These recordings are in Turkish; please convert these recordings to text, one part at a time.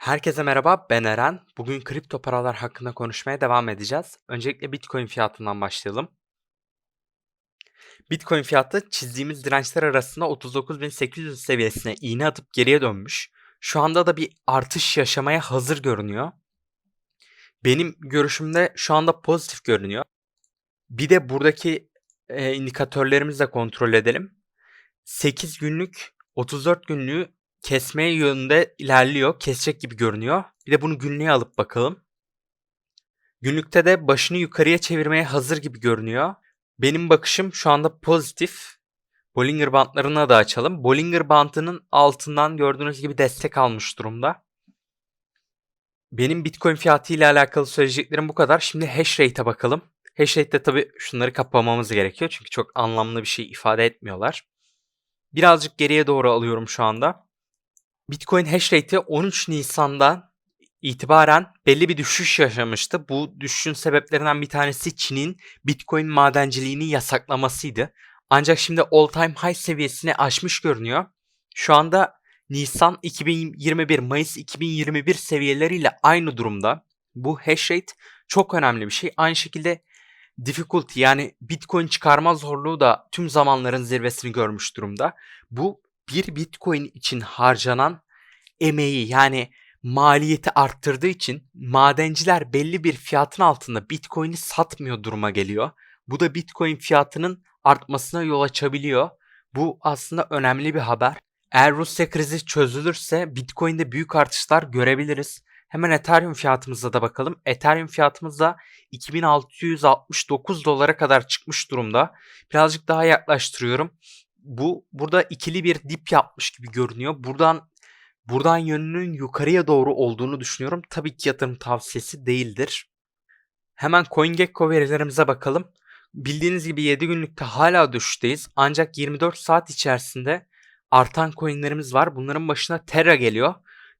Herkese merhaba, ben Eren. Bugün kripto paralar hakkında konuşmaya devam edeceğiz. Öncelikle Bitcoin fiyatından başlayalım. Bitcoin fiyatı çizdiğimiz dirençler arasında 39.800 seviyesine iğne atıp geriye dönmüş. Şu anda da bir artış yaşamaya hazır görünüyor. Benim görüşümde şu anda pozitif görünüyor. Bir de buradaki e, indikatörlerimizi de kontrol edelim. 8 günlük, 34 günlüğü kesmeye yönünde ilerliyor. Kesecek gibi görünüyor. Bir de bunu günlüğe alıp bakalım. Günlükte de başını yukarıya çevirmeye hazır gibi görünüyor. Benim bakışım şu anda pozitif. Bollinger Bandlarını da açalım. Bollinger Bandının altından gördüğünüz gibi destek almış durumda. Benim Bitcoin fiyatı ile alakalı söyleyeceklerim bu kadar. Şimdi hash rate'e bakalım. Hash rate'de tabii şunları kapamamız gerekiyor. Çünkü çok anlamlı bir şey ifade etmiyorlar. Birazcık geriye doğru alıyorum şu anda. Bitcoin hash rate'i 13 Nisan'dan itibaren belli bir düşüş yaşamıştı. Bu düşüşün sebeplerinden bir tanesi Çin'in Bitcoin madenciliğini yasaklamasıydı. Ancak şimdi all time high seviyesini aşmış görünüyor. Şu anda Nisan 2021, Mayıs 2021 seviyeleriyle aynı durumda. Bu hash rate çok önemli bir şey. Aynı şekilde difficulty yani Bitcoin çıkarma zorluğu da tüm zamanların zirvesini görmüş durumda. Bu bir Bitcoin için harcanan emeği yani maliyeti arttırdığı için madenciler belli bir fiyatın altında Bitcoin'i satmıyor duruma geliyor. Bu da Bitcoin fiyatının artmasına yol açabiliyor. Bu aslında önemli bir haber. Eğer Rusya krizi çözülürse Bitcoin'de büyük artışlar görebiliriz. Hemen Ethereum fiyatımıza da bakalım. Ethereum fiyatımız da 2669 dolara kadar çıkmış durumda. Birazcık daha yaklaştırıyorum. Bu burada ikili bir dip yapmış gibi görünüyor. Buradan buradan yönünün yukarıya doğru olduğunu düşünüyorum. Tabii ki yatırım tavsiyesi değildir. Hemen CoinGecko verilerimize bakalım. Bildiğiniz gibi 7 günlükte hala düşüşteyiz. Ancak 24 saat içerisinde artan coinlerimiz var. Bunların başına Terra geliyor.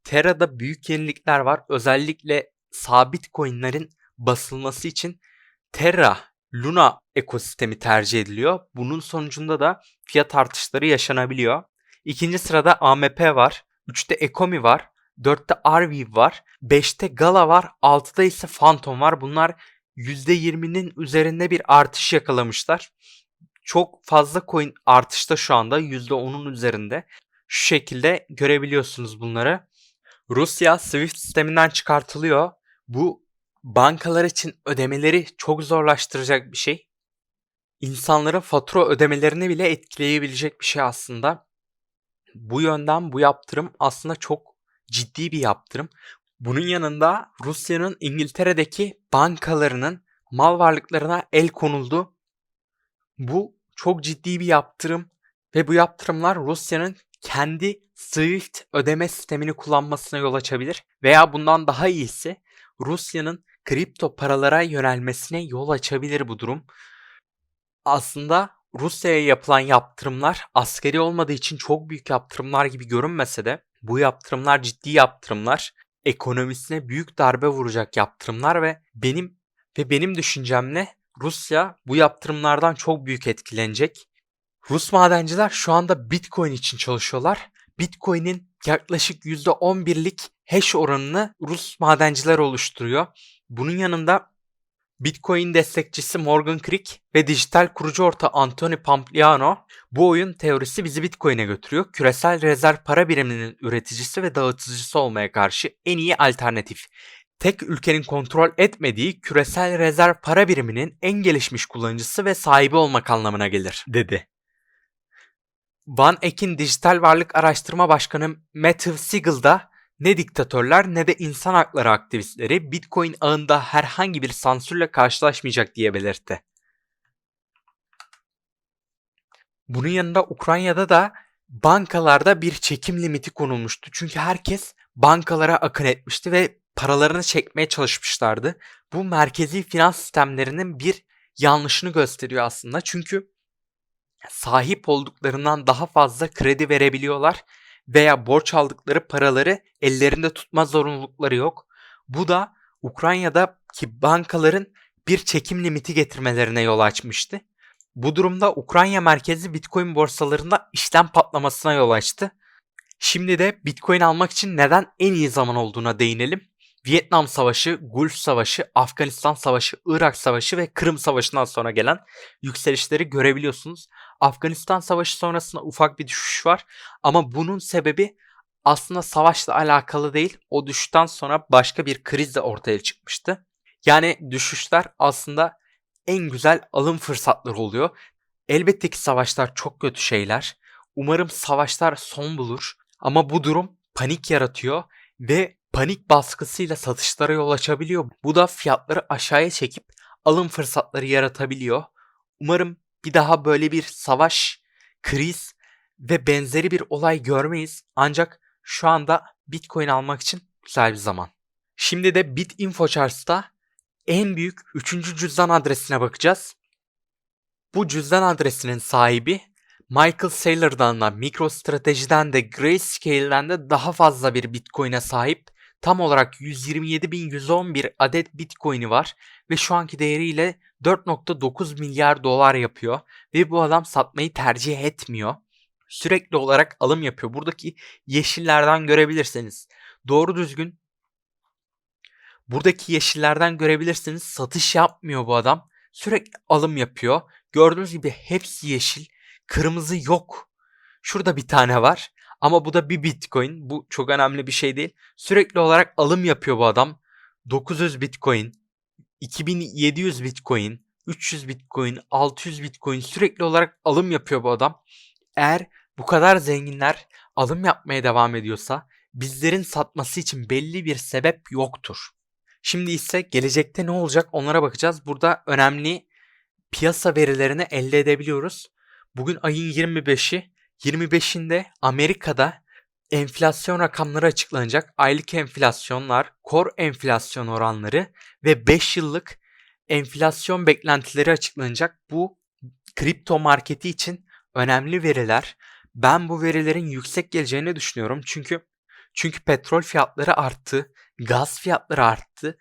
Terra'da büyük yenilikler var. Özellikle sabit coinlerin basılması için Terra Luna ekosistemi tercih ediliyor. Bunun sonucunda da fiyat artışları yaşanabiliyor. İkinci sırada AMP var. 3'te Ekomi var. 4'te Arweave var. 5'te Gala var. 6'da ise Phantom var. Bunlar %20'nin üzerinde bir artış yakalamışlar. Çok fazla coin artışta şu anda %10'un üzerinde. Şu şekilde görebiliyorsunuz bunları. Rusya Swift sisteminden çıkartılıyor. Bu bankalar için ödemeleri çok zorlaştıracak bir şey. İnsanların fatura ödemelerini bile etkileyebilecek bir şey aslında. Bu yönden bu yaptırım aslında çok ciddi bir yaptırım. Bunun yanında Rusya'nın İngiltere'deki bankalarının mal varlıklarına el konuldu. Bu çok ciddi bir yaptırım ve bu yaptırımlar Rusya'nın kendi Swift ödeme sistemini kullanmasına yol açabilir veya bundan daha iyisi Rusya'nın kripto paralara yönelmesine yol açabilir bu durum. Aslında Rusya'ya yapılan yaptırımlar askeri olmadığı için çok büyük yaptırımlar gibi görünmese de bu yaptırımlar ciddi yaptırımlar, ekonomisine büyük darbe vuracak yaptırımlar ve benim ve benim düşüncemle Rusya bu yaptırımlardan çok büyük etkilenecek. Rus madenciler şu anda Bitcoin için çalışıyorlar. Bitcoin'in yaklaşık %11'lik hash oranını Rus madenciler oluşturuyor. Bunun yanında Bitcoin destekçisi Morgan Crick ve dijital kurucu orta Anthony Pompliano bu oyun teorisi bizi Bitcoin'e götürüyor. Küresel rezerv para biriminin üreticisi ve dağıtıcısı olmaya karşı en iyi alternatif. Tek ülkenin kontrol etmediği küresel rezerv para biriminin en gelişmiş kullanıcısı ve sahibi olmak anlamına gelir, dedi. Van Eck'in Dijital Varlık Araştırma Başkanı Matthew Siegel da ne diktatörler ne de insan hakları aktivistleri Bitcoin ağında herhangi bir sansürle karşılaşmayacak diye belirtti. Bunun yanında Ukrayna'da da bankalarda bir çekim limiti konulmuştu. Çünkü herkes bankalara akın etmişti ve paralarını çekmeye çalışmışlardı. Bu merkezi finans sistemlerinin bir yanlışını gösteriyor aslında. Çünkü sahip olduklarından daha fazla kredi verebiliyorlar veya borç aldıkları paraları ellerinde tutma zorunlulukları yok. Bu da Ukrayna'daki bankaların bir çekim limiti getirmelerine yol açmıştı. Bu durumda Ukrayna merkezli Bitcoin borsalarında işlem patlamasına yol açtı. Şimdi de Bitcoin almak için neden en iyi zaman olduğuna değinelim. Vietnam Savaşı, Gulf Savaşı, Afganistan Savaşı, Irak Savaşı ve Kırım Savaşı'ndan sonra gelen yükselişleri görebiliyorsunuz. Afganistan Savaşı sonrasında ufak bir düşüş var ama bunun sebebi aslında savaşla alakalı değil. O düşüşten sonra başka bir kriz de ortaya çıkmıştı. Yani düşüşler aslında en güzel alım fırsatları oluyor. Elbette ki savaşlar çok kötü şeyler. Umarım savaşlar son bulur. Ama bu durum panik yaratıyor ve panik baskısıyla satışlara yol açabiliyor. Bu da fiyatları aşağıya çekip alım fırsatları yaratabiliyor. Umarım bir daha böyle bir savaş, kriz ve benzeri bir olay görmeyiz. Ancak şu anda Bitcoin almak için güzel bir zaman. Şimdi de BitInfoCharts'ta en büyük 3. cüzdan adresine bakacağız. Bu cüzdan adresinin sahibi Michael Saylor'dan da MicroStrategy'den de Grayscale'den de daha fazla bir Bitcoin'e sahip. Tam olarak 127.111 adet Bitcoin'i var ve şu anki değeriyle 4.9 milyar dolar yapıyor ve bu adam satmayı tercih etmiyor. Sürekli olarak alım yapıyor. Buradaki yeşillerden görebilirsiniz. Doğru düzgün buradaki yeşillerden görebilirsiniz satış yapmıyor bu adam. Sürekli alım yapıyor. Gördüğünüz gibi hepsi yeşil. Kırmızı yok. Şurada bir tane var. Ama bu da bir bitcoin. Bu çok önemli bir şey değil. Sürekli olarak alım yapıyor bu adam. 900 bitcoin, 2700 bitcoin, 300 bitcoin, 600 bitcoin sürekli olarak alım yapıyor bu adam. Eğer bu kadar zenginler alım yapmaya devam ediyorsa bizlerin satması için belli bir sebep yoktur. Şimdi ise gelecekte ne olacak onlara bakacağız. Burada önemli piyasa verilerini elde edebiliyoruz. Bugün ayın 25'i. 25'inde Amerika'da enflasyon rakamları açıklanacak. Aylık enflasyonlar, kor enflasyon oranları ve 5 yıllık enflasyon beklentileri açıklanacak. Bu kripto marketi için önemli veriler. Ben bu verilerin yüksek geleceğini düşünüyorum. Çünkü çünkü petrol fiyatları arttı, gaz fiyatları arttı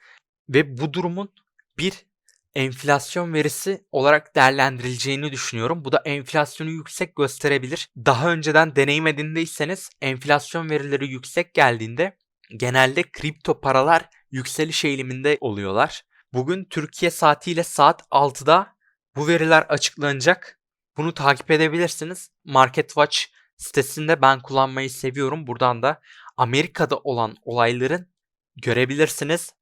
ve bu durumun bir enflasyon verisi olarak değerlendirileceğini düşünüyorum. Bu da enflasyonu yüksek gösterebilir. Daha önceden deneyim edindiyseniz enflasyon verileri yüksek geldiğinde genelde kripto paralar yükseliş eğiliminde oluyorlar. Bugün Türkiye saatiyle saat 6'da bu veriler açıklanacak. Bunu takip edebilirsiniz. MarketWatch sitesinde ben kullanmayı seviyorum. Buradan da Amerika'da olan olayların görebilirsiniz.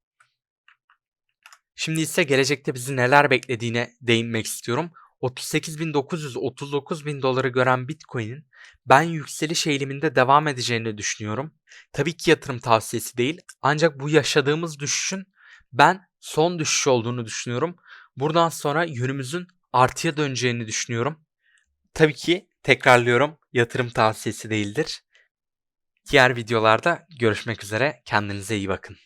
Şimdi ise gelecekte bizi neler beklediğine değinmek istiyorum. 38.939 bin doları gören Bitcoin'in ben yükseliş eğiliminde devam edeceğini düşünüyorum. Tabii ki yatırım tavsiyesi değil ancak bu yaşadığımız düşüşün ben son düşüş olduğunu düşünüyorum. Buradan sonra yönümüzün artıya döneceğini düşünüyorum. Tabii ki tekrarlıyorum yatırım tavsiyesi değildir. Diğer videolarda görüşmek üzere kendinize iyi bakın.